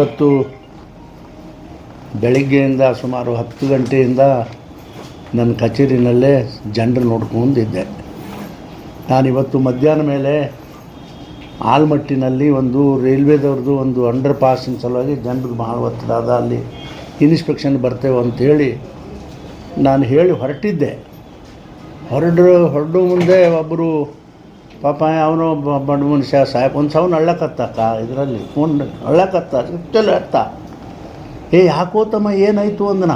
ಇವತ್ತು ಬೆಳಿಗ್ಗೆಯಿಂದ ಸುಮಾರು ಹತ್ತು ಗಂಟೆಯಿಂದ ನನ್ನ ಕಚೇರಿನಲ್ಲೇ ಜನರು ನೋಡ್ಕೊಂಡಿದ್ದೆ. ನಾನಿವತ್ತು ಮಧ್ಯಾಹ್ನ ಮೇಲೆ ಆಲ್ಮಟ್ಟಿನಲ್ಲಿ ಒಂದು ರೈಲ್ವೇದವ್ರದ್ದು ಒಂದು ಅಂಡರ್ ಪಾಸಿನ ಸಲುವಾಗಿ ಜನರಿಗೆ ಒತ್ತಡ ಅದ ಅಲ್ಲಿ ಇನ್ಸ್ಪೆಕ್ಷನ್ ಬರ್ತೇವೆ ಅಂಥೇಳಿ ನಾನು ಹೇಳಿ ಹೊರಟಿದ್ದೆ. ಹೊರಡ್ರ ಹೊರಡೋ ಮುಂದೆ ಒಬ್ಬರು ಪಾಪ ಅವನು ಬಡ ಮನುಷ್ಯ, ಸಾಹೇಬ್, ಒಂದು ಸಾವಿರ ಅಳ್ಳಕತ್ತಕ್ಕ ಇದರಲ್ಲಿ. ಫೋನ್ ಅಳ್ಳಕತ್ತ, ಇಷ್ಟೆಲ್ಲ ಅರ್ಥ. ಏ, ಯಾಕೋ ತಮ್ಮ ಏನಾಯಿತು ಅಂದನ?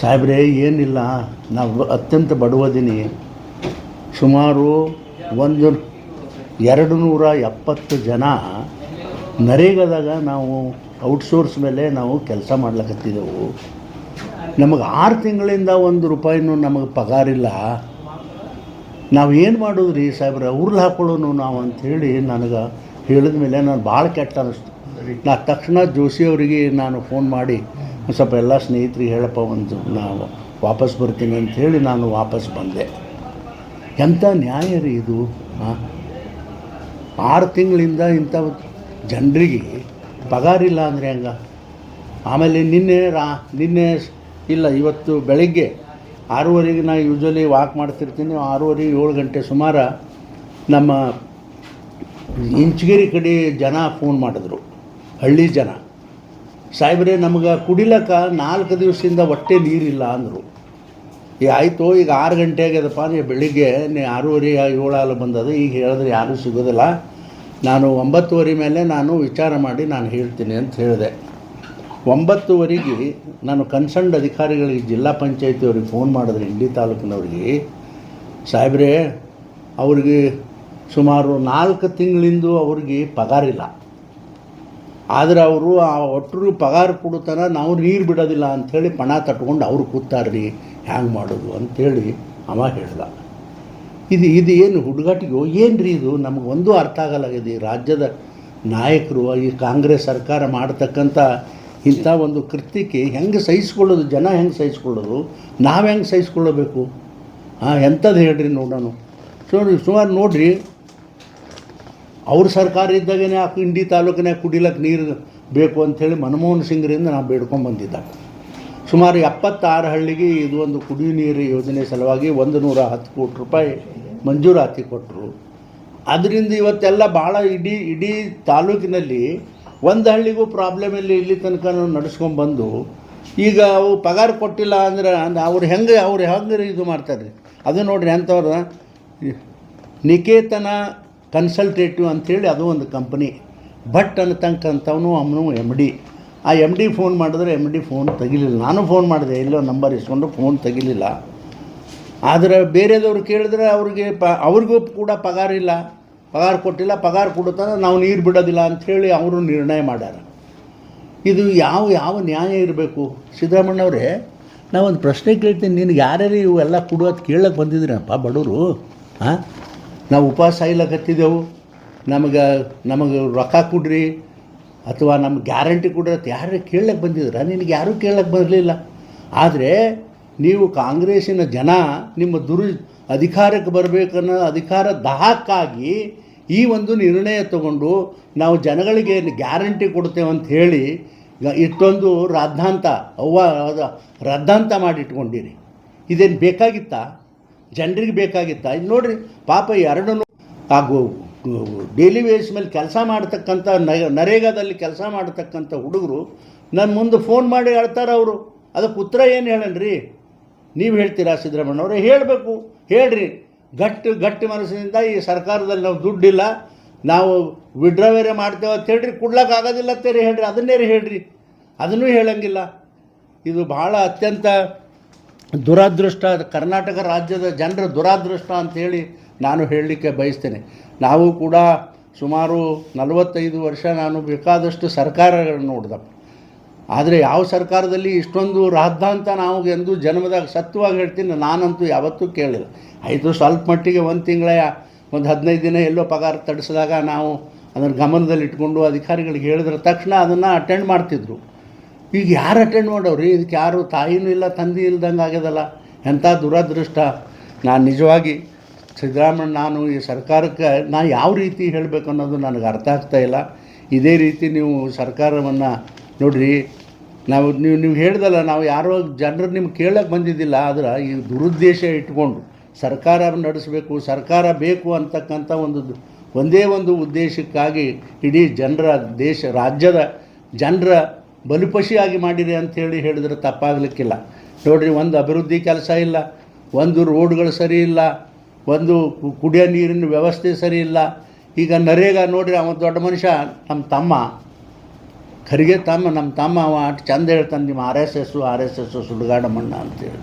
ಸಾಹೇಬ್ರೇ, ಏನಿಲ್ಲ. ನಾವು ಅತ್ಯಂತ ಬಡವದಿನಿ. ಸುಮಾರು ಒಂದು ಎರಡು ನೂರ ಎಪ್ಪತ್ತು ಜನ ನರೇಗದಾಗ ನಾವು ಔಟ್ಸೋರ್ಸ್ ಮೇಲೆ ನಾವು ಕೆಲಸ ಮಾಡ್ಲಕತ್ತಿದ್ದೆವು. ನಮಗೆ ಆರು ತಿಂಗಳಿಂದ ಒಂದು ರೂಪಾಯಿನೂ ನಮಗೆ ಪಗಾರಿಲ್ಲ. ನಾವು ಏನು ಮಾಡೋದು ರೀ ಸಾಹೇಬ್ರೆ? ಉರ್ಲು ಹಾಕೊಳ್ಳೋನು ನಾವು ಅಂಥೇಳಿ ನನಗೆ ಹೇಳಿದ ಮೇಲೆ ನಾನು ಭಾಳ ಕೆಟ್ಟ ಅನ್ನಿಸ್ತು ನಾ ತಕ್ಷಣ ಜೋಶಿ ಅವರಿಗೆ ನಾನು ಫೋನ್ ಮಾಡಿ, ಸ್ವಲ್ಪ ಎಲ್ಲ ಸ್ನೇಹಿತರಿಗೆ ಹೇಳಪ್ಪ, ಒಂದು ನಾವು ವಾಪಸ್ ಬರ್ತೀನಿ ಅಂಥೇಳಿ ನಾನು ವಾಪಸ್ ಬಂದೆ. ಎಂಥ ನ್ಯಾಯ ರೀ ಇದು ಹಾಂ ಆರು ತಿಂಗಳಿಂದ ಇಂಥ ಜನರಿಗೆ ಪಗಾರಿಲ್ಲ ಅಂದರೆ ಹೆಂಗ? ಆಮೇಲೆ ನಿನ್ನೆ ರಾ, ನಿನ್ನೆ ಇಲ್ಲ, ಇವತ್ತು ಬೆಳಗ್ಗೆ ಆರೂವರೆಗೆ ನಾನು ಯೂಶ್ವಲಿ ವಾಕ್ ಮಾಡ್ತಿರ್ತೀನಿ, ಆರೂವರೆ ಏಳು ಗಂಟೆ ಸುಮಾರು ನಮ್ಮ ಇಂಚಗಿರಿ ಕಡೆ ಜನ ಫೋನ್ ಮಾಡಿದ್ರು, ಹಳ್ಳಿ ಜನ. ಸಾಹೇಬ್ರೆ, ನಮ್ಗೆ ಕುಡಿಲಕ್ಕ ನಾಲ್ಕು ದಿವಸದಿಂದ ಹೊಟ್ಟೆ ನೀರಿಲ್ಲ ಅಂದರು. ಈಗ ಆಯಿತು, ಈಗ ಆರು ಗಂಟೆ ಆಗ್ಯದಪ್ಪ ನೀವು ಬೆಳಿಗ್ಗೆ ನೀ ಆರೂವರೆ ಏಳಾಲು ಬಂದದ, ಈಗ ಹೇಳಿದ್ರೆ ಯಾರೂ ಸಿಗೋದಿಲ್ಲ. ನಾನು ಒಂಬತ್ತುವರೆ ಮೇಲೆ ನಾನು ವಿಚಾರ ಮಾಡಿ ನಾನು ಹೇಳ್ತೀನಿ ಅಂತ ಹೇಳಿದೆ. ಒಂಬತ್ತುವರೆಗೆ ನಾನು ಕನ್ಸರ್ನ್ಡ್ ಅಧಿಕಾರಿಗಳಿಗೆ ಜಿಲ್ಲಾ ಪಂಚಾಯತಿಯವ್ರಿಗೆ ಫೋನ್ ಮಾಡಿದ್ರೆ ಇಂಡಿ ತಾಲೂಕಿನವ್ರಿಗೆ, ಸಾಹೇಬ್ರೆ, ಅವ್ರಿಗೆ ಸುಮಾರು ನಾಲ್ಕು ತಿಂಗಳಿಂದ ಅವ್ರಿಗೆ ಪಗಾರಿಲ್ಲ ಆದರೆ ಅವರು ಆ ಒಟ್ಟರು ಪಗಾರ ಕೊಡುತ್ತಾನ ನಾವು ನೀರು ಬಿಡೋದಿಲ್ಲ ಅಂಥೇಳಿ ಪಣ ತಟ್ಕೊಂಡು ಅವ್ರು ಕೂತಾರ್ರಿ, ಹ್ಯಾಂಗೆ ಮಾಡೋದು? ಅಂಥೇಳಿ ಅವ ಹೇಳ್ದ. ಇದು ಇದು ಏನು ಹುಡುಗಾಟಿಗೆ? ಏನು ರೀ ಇದು? ನಮಗೆ ಅರ್ಥ ಆಗಲಾಗಿದೆ. ಈ ರಾಜ್ಯದ ನಾಯಕರು, ಈ ಕಾಂಗ್ರೆಸ್ ಸರ್ಕಾರ ಮಾಡ್ತಕ್ಕಂಥ ಇಂಥ ಒಂದು ಕೃತ್ಯಕ್ಕೆ ಹೆಂಗೆ ಸಹಿಸ್ಕೊಳ್ಳೋದು, ಜನ ಹೆಂಗೆ ಸಹಿಸ್ಕೊಳ್ಳೋದು, ನಾವು ಹೆಂಗೆ ಸಹಿಸ್ಕೊಳ್ಳಬೇಕು? ಹಾಂ ಎಂಥದ್ದು ಹೇಳ್ರಿ ನೋಡೋಣ ಸುಮಾರು ಸುಮಾರು ನೋಡಿರಿ, ಅವ್ರ ಸರ್ಕಾರ ಇದ್ದಾಗನೇ ಆ ಇಂಡಿ ತಾಲೂಕಿನಾಗ ಕುಡಿಲಕ್ಕೆ ನೀರು ಬೇಕು ಅಂಥೇಳಿ ಮನಮೋಹನ್ ಸಿಂಗ್ರಿಂದ ನಾವು ಬೇಡ್ಕೊಂಡು ಬಂದಿದ್ದ ಸುಮಾರು ಎಪ್ಪತ್ತಾರು ಹಳ್ಳಿಗೆ ಇದು ಒಂದು ಕುಡಿಯುವ ನೀರು ಯೋಜನೆ ಸಲುವಾಗಿ ಒಂದು ನೂರ ಹತ್ತು ಕೋಟಿ ರೂಪಾಯಿ ಮಂಜೂರಾತಿ ಕೊಟ್ಟರು ಅದರಿಂದ ಇವತ್ತೆಲ್ಲ ಭಾಳ ಇಡೀ ಇಡೀ ತಾಲೂಕಿನಲ್ಲಿ ಒಂದು ಹಳ್ಳಿಗೂ ಪ್ರಾಬ್ಲಮ್ ಇಲ್ಲಿ ಇಲ್ಲಿ ತನಕ ನಡೆಸ್ಕೊಂಡ್ಬಂದು ಈಗ ಅವು ಪಗಾರ ಕೊಟ್ಟಿಲ್ಲ ಅಂದ್ರೆ ಅವ್ರು ಹೆಂಗೆ ಅವ್ರು ಹೆಂಗೆ ಇದು ಮಾಡ್ತಾರೆ ಅದು ನೋಡ್ರಿ ಅಂಥವ್ರು ನಿಕೇತನ ಕನ್ಸಲ್ಟೇಟಿವ್ ಅಂಥೇಳಿ ಅದು ಒಂದು ಕಂಪ್ನಿ ಭಟ್ ಅನ್ನತಕ್ಕಂಥವನು, ಅವನು ಎಂ ಡಿ ಆ ಎಂ ಡಿ ಫೋನ್ ಮಾಡಿದ್ರೆ ಎಂ ಡಿ ಫೋನ್ ತೆಗಿಲಿಲ್ಲ. ನಾನು ಫೋನ್ ಮಾಡಿದೆ ಎಲ್ಲೋ ನಂಬರ್ ಇಸ್ಕೊಂಡು ಫೋನ್ ತೆಗಿಲಿಲ್ಲ. ಆದರೆ ಬೇರೆದವ್ರು ಕೇಳಿದ್ರೆ ಅವ್ರಿಗೆ ಪ, ಅವ್ರಿಗೂ ಕೂಡ ಪಗಾರ ಇಲ್ಲ. ಪಗಾರ ಕೊಟ್ಟಿಲ್ಲ, ಪಗಾರ ಕೊಡುತ್ತಾನೆ ನಾವು ನೀರು ಬಿಡೋದಿಲ್ಲ ಅಂಥೇಳಿ ಅವರು ನಿರ್ಣಯ ಮಾಡ್ಯಾರ. ಇದು ಯಾವ ಯಾವ ನ್ಯಾಯ ಇರಬೇಕು? ಸಿದ್ದರಾಮಣ್ಣವರೇ ನಾವೊಂದು ಪ್ರಶ್ನೆ ಕೇಳ್ತೀನಿ. ನಿನಗೆ ಯಾರ್ಯಾರು ಇವೆಲ್ಲ ಕೊಡೋದು ಕೇಳಕ್ಕೆ ಬಂದಿದ್ದೀರಪ್ಪ ಬಡವರು? ಹಾಂ ನಾವು ಉಪವಾಸ ಇಲ್ಲಕತ್ತಿದ್ದೆವು. ನಮಗೆ ನಮಗೆ ರೊಕ್ಕ ಕೊಡ್ರಿ ಅಥವಾ ನಮ್ಗೆ ಗ್ಯಾರಂಟಿ ಕೊಡ್ರಿ ಯಾರು ಕೇಳಕ್ಕೆ ಬಂದಿದ್ರ ನಿನಗೆ ಯಾರೂ ಕೇಳಕ್ಕೆ ಬರಲಿಲ್ಲ. ಆದರೆ ನೀವು ಕಾಂಗ್ರೆಸ್ಸಿನ ಜನ ನಿಮ್ಮ ದುರು ಅಧಿಕಾರಕ್ಕೆ ಬರಬೇಕನ್ನೋ ಅಧಿಕಾರ ದಾಹಕ್ಕಾಗಿ ಈ ಒಂದು ನಿರ್ಣಯ ತಗೊಂಡು ನಾವು ಜನಗಳಿಗೆ ಗ್ಯಾರಂಟಿ ಕೊಡ್ತೇವೆ ಅಂತ ಹೇಳಿ ಇಷ್ಟೊಂದು ರಾದ್ಧಾಂತ, ಅವ್ವ ರದ್ದಾಂತ ಮಾಡಿ ಇಟ್ಕೊಂಡಿರಿ. ಇದೇನು ಬೇಕಾಗಿತ್ತಾ? ಜನರಿಗೆ ಬೇಕಾಗಿತ್ತಾ? ಇದು ನೋಡಿರಿ, ಪಾಪ ಎರಡೂ ಹಾಗೂ ಡೈಲಿ ವೇಸ್ ಮೇಲೆ ಕೆಲಸ ಮಾಡ್ತಕ್ಕಂಥ ನರೇಗಾದಲ್ಲಿ ಕೆಲಸ ಮಾಡ್ತಕ್ಕಂಥ ಹುಡುಗರು ನನ್ನ ಮುಂದೆ ಫೋನ್ ಮಾಡಿ ಹೇಳ್ತಾರೆ ಅವರು. ಅದಕ್ಕೆ ಉತ್ತರ ಏನು ಹೇಳನ್ರಿ? ನೀವು ಹೇಳ್ತೀರಾ ಸಿದ್ದರಾಮಣ್ಣವ್ರೆ ಹೇಳಬೇಕು. ಹೇಳ್ರಿ. ಗಟ್ಟಿ ಗಟ್ಟಿ ಮನಸ್ಸಿನಿಂದ ಈ ಸರ್ಕಾರದಲ್ಲಿ ನಾವು ದುಡ್ಡಿಲ್ಲ, ನಾವು ವಿಡ್ರಾವೇರೆ ಮಾಡ್ತೇವೆ ಅಂತ ಹೇಳ್ರಿ ಕೊಡ್ಲಕ್ಕೆ ಆಗೋದಿಲ್ಲ ಅಂತೇಳಿ ಹೇಳ್ರಿ, ಅದನ್ನೇ ರೀ ಹೇಳ್ರಿ. ಅದನ್ನೂ ಹೇಳಂಗಿಲ್ಲ. ಇದು ಭಾಳ ಅತ್ಯಂತ ದುರಾದೃಷ್ಟ, ಕರ್ನಾಟಕ ರಾಜ್ಯದ ಜನರ ದುರಾದೃಷ್ಟ ಅಂಥೇಳಿ ನಾನು ಹೇಳಲಿಕ್ಕೆ ಬಯಸ್ತೇನೆ. ನಾವು ಕೂಡ ಸುಮಾರು ನಲವತ್ತೈದು ವರ್ಷ ನಾನು ಬೇಕಾದಷ್ಟು ಸರ್ಕಾರಗಳನ್ನು ನೋಡ್ದಪ್ಪ ಆದರೆ ಯಾವ ಸರ್ಕಾರದಲ್ಲಿ ಇಷ್ಟೊಂದು ರಾದ್ದಾಂತ ನಾವು ಎಂದು ಜನ್ಮದಾಗ ಸತ್ಯವಾಗಿ ಹೇಳ್ತೀನಿ, ನಾನಂತೂ ಯಾವತ್ತೂ ಕೇಳಿಲ್ಲ ಆಯಿತು, ಸ್ವಲ್ಪ ಮಟ್ಟಿಗೆ ಒಂದು ತಿಂಗಳ, ಒಂದು ಹದಿನೈದು ದಿನ ಎಲ್ಲೋ ಪಗಾರ ತಡಿಸಿದಾಗ ನಾವು ಅದನ್ನು ಗಮನದಲ್ಲಿ ಇಟ್ಕೊಂಡು ಅಧಿಕಾರಿಗಳಿಗೆ ಹೇಳಿದ್ರ ತಕ್ಷಣ ಅದನ್ನು ಅಟೆಂಡ್ ಮಾಡ್ತಿದ್ರು. ಈಗ ಯಾರು ಅಟೆಂಡ್ ಮಾಡೋರು? ಇದಕ್ಕೆ ಯಾರು ತಾಯಿನೂ ಇಲ್ಲ ತಂದೆ ಇಲ್ದಂಗೆ ಆಗ್ಯದಲ್ಲ? ಎಂಥ ದುರದೃಷ್ಟ. ನಾನು ನಿಜವಾಗಿ ಸಿದ್ದರಾಮಯ್ಯ, ನಾನು ಈ ಸರ್ಕಾರಕ್ಕೆ ನಾನು ಯಾವ ರೀತಿ ಹೇಳಬೇಕು ಅನ್ನೋದು ನನಗೆ ಅರ್ಥ ಆಗ್ತಾ ಇಲ್ಲ. ಇದೇ ರೀತಿ ನೀವು ಸರ್ಕಾರವನ್ನು ನೋಡ್ರಿ, ನಾವು ನೀವು ನೀವು ಹೇಳ್ದಲ್ಲ, ನಾವು ಯಾರೋ ಜನರು ನಿಮ್ಗೆ ಕೇಳಕ್ಕೆ ಬಂದಿದ್ದಿಲ್ಲ, ಆದ್ರೆ ಈ ದುರುದ್ದೇಶ ಇಟ್ಕೊಂಡು ಸರ್ಕಾರ ನಡೆಸಬೇಕು, ಸರ್ಕಾರ ಬೇಕು ಅಂತಕ್ಕಂಥ ಒಂದು ಒಂದೇ ಒಂದು ಉದ್ದೇಶಕ್ಕಾಗಿ ಇಡೀ ಜನರ ದೇಶ, ರಾಜ್ಯದ ಜನರ ಬಲಿಪಶಿಯಾಗಿ ಮಾಡಿರಿ ಅಂಥೇಳಿ ಹೇಳಿದ್ರೆ ತಪ್ಪಾಗಲಿಕ್ಕಿಲ್ಲ. ನೋಡಿರಿ, ಒಂದು ಅಭಿವೃದ್ಧಿ ಕೆಲಸ ಇಲ್ಲ, ಒಂದು ರೋಡ್ಗಳು ಸರಿ ಇಲ್ಲ, ಒಂದು ಕುಡಿಯೋ ನೀರಿನ ವ್ಯವಸ್ಥೆ ಸರಿ ಇಲ್ಲ. ಈಗ ನರೇಗ ನೋಡಿರಿ, ಅವನು ದೊಡ್ಡ ಮನುಷ್ಯ, ನಮ್ಮ ತಮ್ಮ. ಖರಿಗೆ ತಮ್ಮ, ನಮ್ಮ ತಮ್ಮ ಅವ ಅಷ್ಟು ಚಂದ ಹೇಳ್ತಾನೆ, ನಿಮ್ಮ R S S, R S S ಸುಡುಗಾಡ ಮಣ್ಣ ಅಂತೇಳಿ.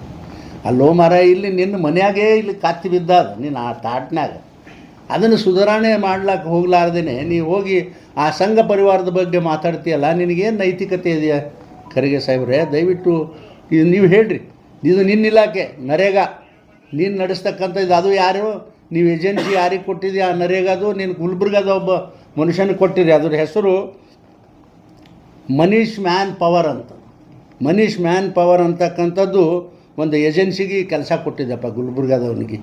ಅಲ್ಲೋ ಮರ ಇಲ್ಲಿ ನಿನ್ನ ಮನೆಯಾಗೇ ಇಲ್ಲಿ ಕತ್ತಿ ಬಿದ್ದಾದ ನೀನು ಆ ತಾಟ್ನಾಗ ಅದನ್ನು ಸುಧಾರಣೆ ಮಾಡ್ಲಾಕ ಹೋಗ್ಲಾರ್ದೇ ನೀವು ಹೋಗಿ ಆ ಸಂಘ ಪರಿವಾರದ ಬಗ್ಗೆ ಮಾತಾಡ್ತೀಯಲ್ಲ, ನಿನಗೇನು ನೈತಿಕತೆ ಇದೆಯಾ? ಖರಿಗೆ ಸಾಹೇಬ್ರೇ, ದಯವಿಟ್ಟು ಇದು ನೀವು ಹೇಳ್ರಿ, ಇದು ನಿನ್ನ ಇಲಾಖೆ, ನರೇಗಾ. ನೀನು ನಡೆಸ್ತಕ್ಕಂಥ ಇದು ಅದು ಯಾರು? ನೀವು ಏಜೆನ್ಸಿ ಯಾರಿಗೆ ಕೊಟ್ಟಿದ್ಯಾ ಆ ನರೇಗಾದು? ನೀನು ಗುಲ್ಬರ್ಗದ ಒಬ್ಬ ಮನುಷ್ಯನಿಗೆ ಕೊಟ್ಟಿರಿ, ಅದ್ರ ಹೆಸರು ಮನೀಶ್ ಮ್ಯಾನ್ ಪವರ್ ಅಂತ. ಮನೀಷ್ ಮ್ಯಾನ್ ಪವರ್ ಅಂತಕ್ಕಂಥದ್ದು ಒಂದು ಏಜೆನ್ಸಿಗೆ ಕೆಲಸ ಕೊಟ್ಟಿದ್ದಪ್ಪ ಗುಲ್ಬರ್ಗಾದವನಿಗೆ.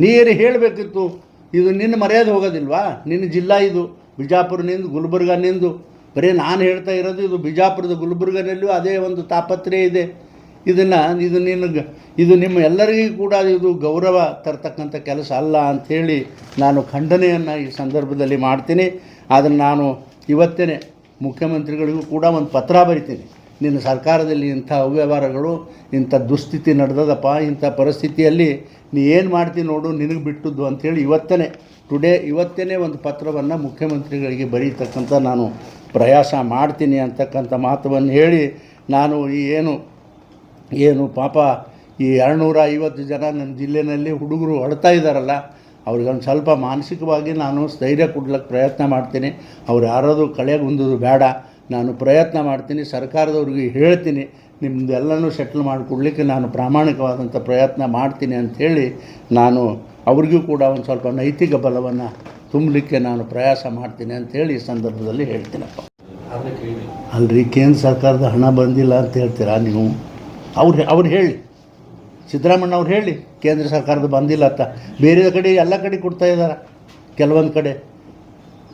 ನೀರು ಹೇಳಬೇಕಿತ್ತು? ಇದು ನಿನ್ನ ಮರ್ಯಾದೆ ಹೋಗೋದಿಲ್ವಾ? ನಿನ್ನ ಜಿಲ್ಲಾ ಇದು, ಬಿಜಾಪುರನಿಂದ, ಗುಲ್ಬರ್ಗನಿಂದು. ಬರೀ ನಾನು ಹೇಳ್ತಾ ಇರೋದು ಇದು ಬಿಜಾಪುರದ ಗುಲ್ಬರ್ಗನಲ್ಲೂ ಅದೇ ಒಂದು ತಾಪತ್ರೆ ಇದೆ. ಇದನ್ನು, ಇದು ನಿನಗೆ ಇದು ನಿಮ್ಮ ಎಲ್ಲರಿಗೂ ಕೂಡ ಇದು ಗೌರವ ತರ್ತಕ್ಕಂಥ ಕೆಲಸ ಅಲ್ಲ ಅಂಥೇಳಿ ನಾನು ಖಂಡನೆಯನ್ನು ಈ ಸಂದರ್ಭದಲ್ಲಿ ಮಾಡ್ತೀನಿ. ಆದರೆ ನಾನು ಇವತ್ತೇ ಮುಖ್ಯಮಂತ್ರಿಗಳಿಗೂ ಕೂಡ ಒಂದು ಪತ್ರ ಬರಿತೀನಿ. ನಿನ್ನ ಸರ್ಕಾರದಲ್ಲಿ ಇಂಥ ಅವ್ಯವಹಾರಗಳು, ಇಂಥ ದುಸ್ಥಿತಿ ನಡೆದದಪ್ಪ, ಇಂಥ ಪರಿಸ್ಥಿತಿಯಲ್ಲಿ ನೀ ಏನು ಮಾಡ್ತೀನಿ ನೋಡು, ನಿನಗೆ ಬಿಟ್ಟದ್ದು ಅಂಥೇಳಿ ಇವತ್ತೇ ಟುಡೇ ಇವತ್ತೇ ಒಂದು ಪತ್ರವನ್ನು ಮುಖ್ಯಮಂತ್ರಿಗಳಿಗೆ ಬರೀತಕ್ಕಂಥ ನಾನು ಪ್ರಯಾಸ ಮಾಡ್ತೀನಿ ಅಂತಕ್ಕಂಥ ಮಾತುವನ್ನು ಹೇಳಿ ನಾನು ಈ ಏನು ಏನು ಪಾಪ ಈ ಎರಡುನೂರ ಐವತ್ತು ಜನ ನನ್ನ ಜಿಲ್ಲೆಯಲ್ಲಿ ಹುಡುಗರು ಅಳ್ತಾ ಇದ್ದಾರಲ್ಲ ಅವ್ರಿಗೊಂದು ಸ್ವಲ್ಪ ಮಾನಸಿಕವಾಗಿ ನಾನು ಸ್ಥೈರ್ಯ ಕೊಡ್ಲಿಕ್ಕೆ ಪ್ರಯತ್ನ ಮಾಡ್ತೀನಿ. ಅವ್ರು ಯಾರಾದರೂ ಕಳೆಗುಂದೋದು ಬೇಡ. ನಾನು ಪ್ರಯತ್ನ ಮಾಡ್ತೀನಿ. ಸರ್ಕಾರದವ್ರಿಗೆ ಹೇಳ್ತೀನಿ. ನಿಮ್ಮದೆಲ್ಲನೂ ಸೆಟ್ಲ್ ಮಾಡಿಕೊಡ್ಲಿಕ್ಕೆ ನಾನು ಪ್ರಾಮಾಣಿಕವಾದಂಥ ಪ್ರಯತ್ನ ಮಾಡ್ತೀನಿ ಅಂಥೇಳಿ ನಾನು ಅವ್ರಿಗೂ ಕೂಡ ಒಂದು ಸ್ವಲ್ಪ ನೈತಿಕ ಬಲವನ್ನು ತುಂಬಲಿಕ್ಕೆ ನಾನು ಪ್ರಯಾಸ ಮಾಡ್ತೀನಿ ಅಂಥೇಳಿ ಈ ಸಂದರ್ಭದಲ್ಲಿ ಹೇಳ್ತೀನಪ್ಪ. ಅಲ್ರಿ ಕೇಂದ್ರ ಸರ್ಕಾರದ ಹಣ ಬಂದಿಲ್ಲ ಅಂತ ಹೇಳ್ತೀರಾ ನೀವು? ಅವ್ರು ಅವ್ರು ಹೇಳಿ. ಸಿದ್ದರಾಮಣ್ಣ ಅವ್ರು ಹೇಳಿ, ಕೇಂದ್ರ ಸರ್ಕಾರದ ಬಂದಿಲ್ಲ ಅಂತ. ಬೇರೆ ಕಡೆ ಎಲ್ಲ ಕಡೆ ಕೊಡ್ತಾ ಇದ್ದಾರೆ, ಕೆಲವೊಂದು ಕಡೆ.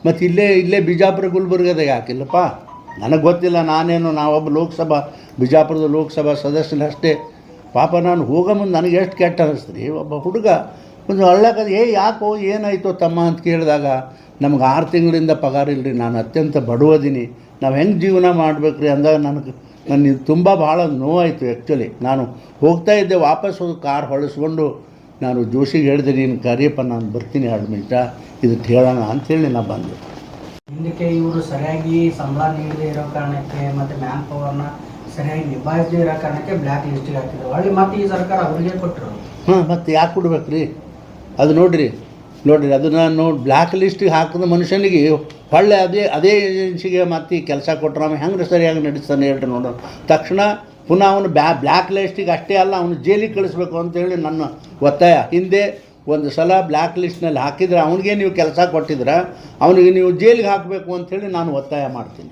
ಮತ್ತು ಇಲ್ಲೇ ಇಲ್ಲೇ ಬಿಜಾಪುರ ಗುಲ್ಬರ್ಗದಾಗ ಯಾಕಿಲ್ಲಪ್ಪ ನನಗೆ ಗೊತ್ತಿಲ್ಲ, ನಾನೇನು, ನಾವೊಬ್ಬ ಲೋಕಸಭಾ, ಬಿಜಾಪುರದ ಲೋಕಸಭಾ ಸದಸ್ಯನಷ್ಟೇ ಪಾಪ ನಾನು ಹೋಗೋ ಮುಂದೆ ನನಗೆ ಎಷ್ಟು ಕೆಟ್ಟ ಅನ್ನಿಸ್ತೀನಿ ಒಬ್ಬ ಹುಡುಗ ಒಂದು ಹಳ್ಳಕದ ಏ ಯಾಕೋ ಏನಾಯಿತೋ ತಮ್ಮ ಅಂತ ಕೇಳಿದಾಗ, ನಮ್ಗೆ ಆರು ತಿಂಗಳಿಂದ ಪಗಾರ ಇಲ್ಲರಿ ನಾನು ಅತ್ಯಂತ ಬಡವದೀನಿ. ನಾವು ಹೆಂಗೆ ಜೀವನ ಮಾಡಬೇಕ್ರಿ ಅಂದಾಗ ನನಗೆ ನನಗೆ ತುಂಬ ಭಾಳ ನೋವಾಯಿತು ಆ್ಯಕ್ಚುಲಿ ನಾನು ಹೋಗ್ತಾ ಇದ್ದೆ ವಾಪಸ್ ಹೋಗಿ ಕಾರ್ ಹೊಳಿಸ್ಕೊಂಡು. ನಾನು ಜೋಶಿಗೆ ಹೇಳಿದೆ ನೀನು ಕರಿಯಪ್ಪ ನಾನು ಬರ್ತೀನಿ ಎರಡು ನಿಮಿಷ ಇದಕ್ಕೆ ಹೇಳೋಣ ಅಂಥೇಳಿ ನಾನು ಬಂದೆ. ಹಿಂದಕ್ಕೆ ಇವರು ಸರಿಯಾಗಿ ಸಂಬಳ ನೀಡದೇ ಇರೋ ಕಾರಣಕ್ಕೆ ಮತ್ತು ಮ್ಯಾನ್ ಪವರ್ನ ಸರಿಯಾಗಿ ನಿಭಾಯಿಸದೇ ಇರೋ ಕಾರಣಕ್ಕೆ ಬ್ಲ್ಯಾಕ್ ಲಿಸ್ಟಿಗೆ ಹಾಕಿದ್ರು. ಹೊಳ್ಳಿ ಮತ್ತೆ ಈ ಸರ್ಕಾರ ಅವರಿಗೆ ಕೊಟ್ಟರು ಹಾಂ ಮತ್ತೆ ಯಾಕೆ ಕೊಡ್ಬೇಕು ರೀ ಅದು ನೋಡಿರಿ. ನೋಡಿರಿ, ಅದು ನಾನು ಬ್ಲ್ಯಾಕ್ ಲಿಸ್ಟಿಗೆ ಹಾಕಿದ ಮನುಷ್ಯನಿಗೆ ಹೊಳ್ಳೆ ಅದೇ ಅದೇ ಏಜೆನ್ಸಿಗೆ ಮತ್ತೆ ಕೆಲಸ ಕೊಟ್ಟರೆ ಅವನು ಹೆಂಗೆ ಸರಿಯಾಗಿ ನಡೆಸ್ತಾನೆ ಹೇಳ್ರಿ ನೋಡೋಣ ತಕ್ಷಣ ಪುನಃ ಅವನು ಬ್ಯಾ ಬ್ಲ್ಯಾಕ್ ಲಿಸ್ಟಿಗೆ ಅಷ್ಟೇ ಅಲ್ಲ, ಅವನು ಜೈಲಿಗೆ ಕಳಿಸ್ಬೇಕು ಅಂತೇಳಿ ನನ್ನ ಒತ್ತಾಯ. ಹಿಂದೆ ಒಂದು ಸಲ ಬ್ಲ್ಯಾಕ್ ಲಿಸ್ಟ್ನಲ್ಲಿ ಹಾಕಿದ್ರೆ ಅವನಿಗೆ ನೀವು ಕೆಲಸ ಕೊಟ್ಟಿದ್ರೆ, ಅವನಿಗೆ ನೀವು ಜೈಲಿಗೆ ಹಾಕಬೇಕು ಅಂಥೇಳಿ ನಾನು ಒತ್ತಾಯ ಮಾಡ್ತೀನಿ.